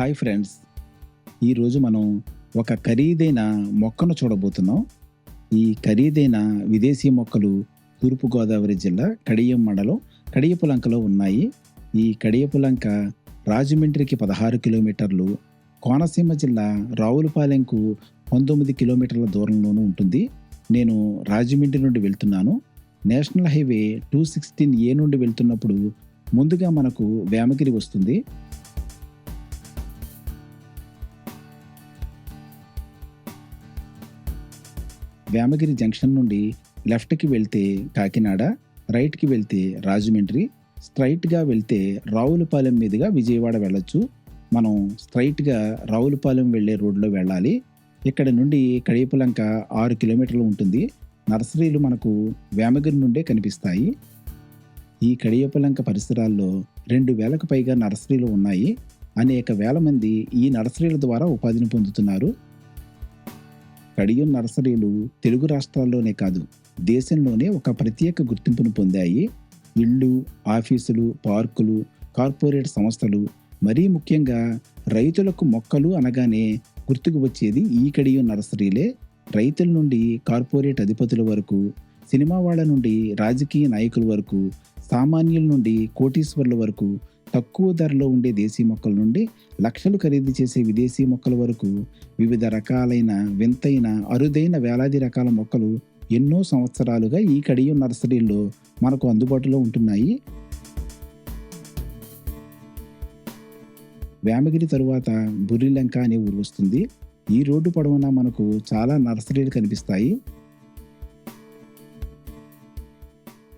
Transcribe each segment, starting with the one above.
Hi friends. ఈరోజు మనం ఒక ఖరీదైన మొక్కను చూడబోతున్నాం. ఈ ఖరీదైన విదేశీ మొక్కలు తూర్పుగోదావరి జిల్లా కడియం మండలం కడియపులంకలో ఉన్నాయి. ఈ కడియపులంక రాజమండ్రికి పదహారు కిలోమీటర్లు కోనసీమ జిల్లా రావులపాలెంకు పంతొమ్మిది కిలోమీటర్ల దూరంలోనూ ఉంటుంది. నేను రాజమండ్రి నుండి వెళ్తున్నాను. National highway two sixteen A నుండి వెళ్తున్నప్పుడు ముందుగా మనకు వేమగిరి వస్తుంది. వేమగిరి జంక్షన్ నుండి లెఫ్ట్కి వెళ్తే కాకినాడ రైట్కి వెళ్తే రాజమండ్రి స్ట్రైట్గా వెళ్తే రావులపాలెం మీదుగా విజయవాడ వెళ్ళొచ్చు. మనం స్ట్రైట్గా రావులపాలెం వెళ్ళే రోడ్లో వెళ్ళాలి. ఇక్కడ నుండి కడియపులంక ఆరు కిలోమీటర్లు ఉంటుంది. నర్సరీలు మనకు వేమగిరి నుండే కనిపిస్తాయి. ఈ కడియపులంక పరిసరాల్లో రెండు వేలకు పైగా నర్సరీలు ఉన్నాయి. అనేక వేల మంది ఈ నర్సరీల ద్వారా ఉపాధిని పొందుతున్నారు. కడియం నర్సరీలు తెలుగు రాష్ట్రాల్లోనే కాదు దేశంలోనే ఒక ప్రత్యేక గుర్తింపును పొందాయి. ఇళ్ళు ఆఫీసులు పార్కులు కార్పొరేట్ సంస్థలు మరీ ముఖ్యంగా రైతులకు మొక్కలు అనగానే గుర్తుకు వచ్చేది ఈ కడియం నర్సరీలే. రైతుల నుండి కార్పొరేట్ అధిపతుల వరకు సినిమా వాళ్ళ నుండి రాజకీయ నాయకుల వరకు సామాన్యుల నుండి కోటీశ్వర్ల వరకు తక్కువ ధరలో ఉండే దేశీ మొక్కల నుండి లక్షలు ఖరీదు చేసే విదేశీ మొక్కల వరకు వివిధ రకాలైన వింతైన అరుదైన వేలాది రకాల మొక్కలు ఎన్నో సంవత్సరాలుగా ఈ కడియం నర్సరీల్లో మనకు అందుబాటులో ఉంటున్నాయి. వేమగిరి తరువాత బుర్రిలంక అనే ఊరు వస్తుంది. ఈ రోడ్డు పొడవునా మనకు చాలా నర్సరీలు కనిపిస్తాయి.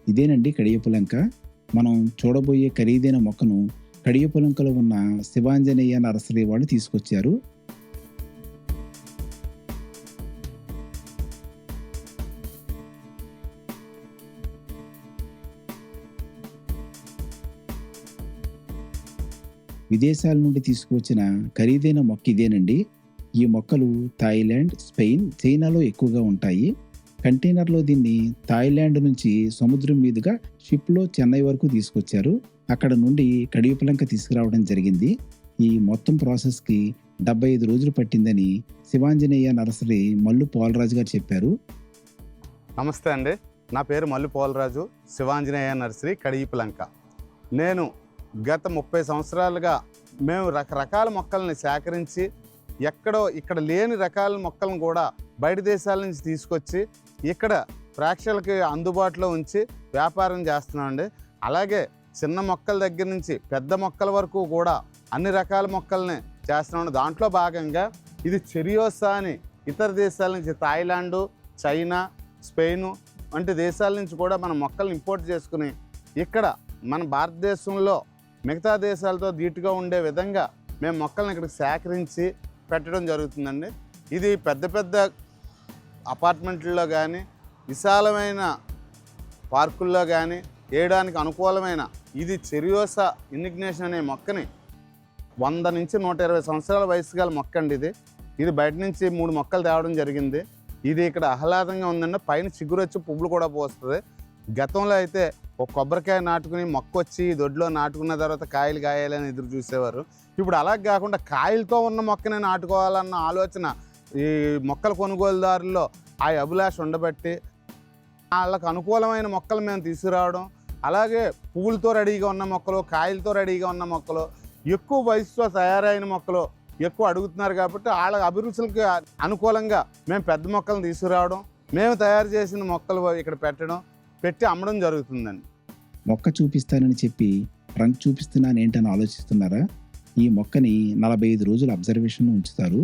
ఇదేనండి కడియపులంక మనం చూడబోయే ఖరీదైన మొక్కను కడియపులంకలో ఉన్న శివాంజనేయ నర్సరీ వాళ్ళు తీసుకొచ్చారు. విదేశాల నుండి తీసుకువచ్చిన ఖరీదైన మొక్క ఇదేనండి. ఈ మొక్కలు థాయిలాండ్ స్పెయిన్ చైనాలో ఎక్కువగా ఉంటాయి. కంటైనర్లో దీన్ని థాయిలాండ్ నుంచి సముద్రం మీదుగా షిప్లో చెన్నై వరకు తీసుకొచ్చారు. అక్కడ నుండి కడియపులంక తీసుకురావడం జరిగింది. ఈ మొత్తం ప్రాసెస్కి డెబ్బై ఐదు రోజులు పట్టిందని శివాంజనేయ నర్సరీ మల్లు పోలరాజు గారు చెప్పారు. నమస్తే అండి. నా పేరు మల్లు పోలరాజు శివాంజనేయ నర్సరీ కడియపులంక నేను గత ముప్పై సంవత్సరాలుగా మేము రకరకాల మొక్కల్ని సేకరించి ఎక్కడో ఇక్కడ లేని రకాల మొక్కలను కూడా బయట దేశాల నుంచి తీసుకొచ్చి ఇక్కడ ప్రేక్షకులకి అందుబాటులో ఉంచి వ్యాపారం చేస్తున్నామండి. అలాగే చిన్న మొక్కల దగ్గర నుంచి పెద్ద మొక్కల వరకు కూడా అన్ని రకాల మొక్కల్ని చేస్తున్నాం దాంట్లో భాగంగా ఇది చెరియోసా అని ఇతర దేశాల నుంచి థాయిలాండు చైనా స్పెయిన్ వంటి దేశాల నుంచి కూడా మనం మొక్కలను ఇంపోర్ట్ చేసుకుని ఇక్కడ మన భారతదేశంలో మిగతా దేశాలతో ధీటుగా ఉండే విధంగా మేము మొక్కల్ని ఇక్కడ సేకరించి పెట్టడం జరుగుతుందండి. ఇది పెద్ద పెద్ద అపార్ట్మెంట్లలో కానీ విశాలమైన పార్కుల్లో కానీ వేయడానికి అనుకూలమైన ఇది చెరియోసా ఇన్నిగ్నేషన్ అనే మొక్కని వంద నుంచి నూట ఇరవై సంవత్సరాల వయసు గల మొక్క అండి ఇది. ఇది బయట నుంచి మూడు మొక్కలు తేవడం జరిగింది. ఇది ఇక్కడ ఆహ్లాదంగా ఉందండి. పైన చిగురు వచ్చి పువ్వులు కూడా పోస్తుంది. గతంలో అయితే ఒక కొబ్బరికాయ నాటుకుని మొక్క వచ్చి దొడ్లో నాటుకున్న తర్వాత కాయలు కాయాలని ఎదురు చూసేవారు. ఇప్పుడు అలా కాకుండా కాయలతో ఉన్న మొక్కనే నాటుకోవాలన్న ఆలోచన ఈ మొక్కల కొనుగోలుదారుల్లో ఆ అభిలాష ఉండబట్టి వాళ్ళకు అనుకూలమైన మొక్కలు మేము తీసుకురావడం అలాగే పువ్వులతో రెడీగా ఉన్న మొక్కలు కాయలతో రెడీగా ఉన్న మొక్కలు ఎక్కువ వయసుతో తయారైన మొక్కలు ఎక్కువ అడుగుతున్నారు కాబట్టి వాళ్ళ అభిరుచులకి అనుకూలంగా మేము పెద్ద మొక్కలను తీసుకురావడం మేము తయారు చేసిన మొక్కలు ఇక్కడ పెట్టడం పెట్టి అమ్మడం జరుగుతుందండి. మొక్క చూపిస్తానని చెప్పి ట్రంక్ చూపిస్తున్నాను ఏంటని ఆలోచిస్తున్నారా? ఈ మొక్కని నలభై ఐదు రోజులు అబ్జర్వేషన్ ఉంచుతారు.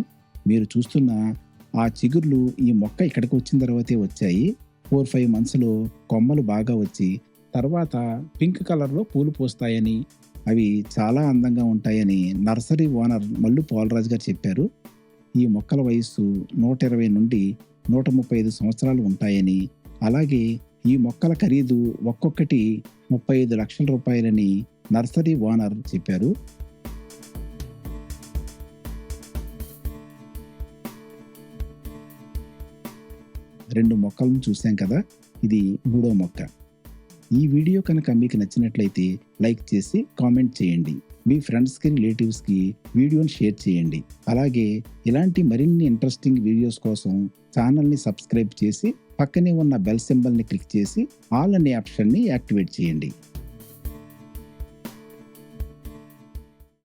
మీరు చూస్తున్న ఆ చిగుర్లు ఈ మొక్క ఇక్కడికి వచ్చిన తర్వాతే వచ్చాయి. ఫోర్ ఫైవ్ మంత్స్లో కొమ్మలు బాగా వచ్చి తర్వాత పింక్ కలర్లో పూలు పూస్తాయని అవి చాలా అందంగా ఉంటాయని నర్సరీ ఓనర్ మల్లు పోలరాజు గారు చెప్పారు. ఈ మొక్కల వయస్సు నూట ఇరవై నుండి నూట ముప్పై ఐదు సంవత్సరాలు ఉంటాయని అలాగే ఈ మొక్కల ఖరీదు ఒక్కొక్కటి ముప్పై ఐదు లక్షల రూపాయలని నర్సరీ ఓనర్ చెప్పారు. రెండు మొక్కలను చూసాం కదా? ఇది మూడో మొక్క. ఈ వీడియో కనుక మీకు నచ్చినట్లయితే లైక్ చేసి కామెంట్ చేయండి. మీ ఫ్రెండ్స్కి రిలేటివ్స్కి వీడియోని షేర్ చేయండి. అలాగే ఇలాంటి మరిన్ని ఇంట్రెస్టింగ్ వీడియోస్ కోసం ఛానల్ని సబ్స్క్రైబ్ చేసి పక్కనే ఉన్న బెల్ సింబల్ని క్లిక్ చేసి ఆల్ అనే ఆప్షన్ని యాక్టివేట్ చేయండి.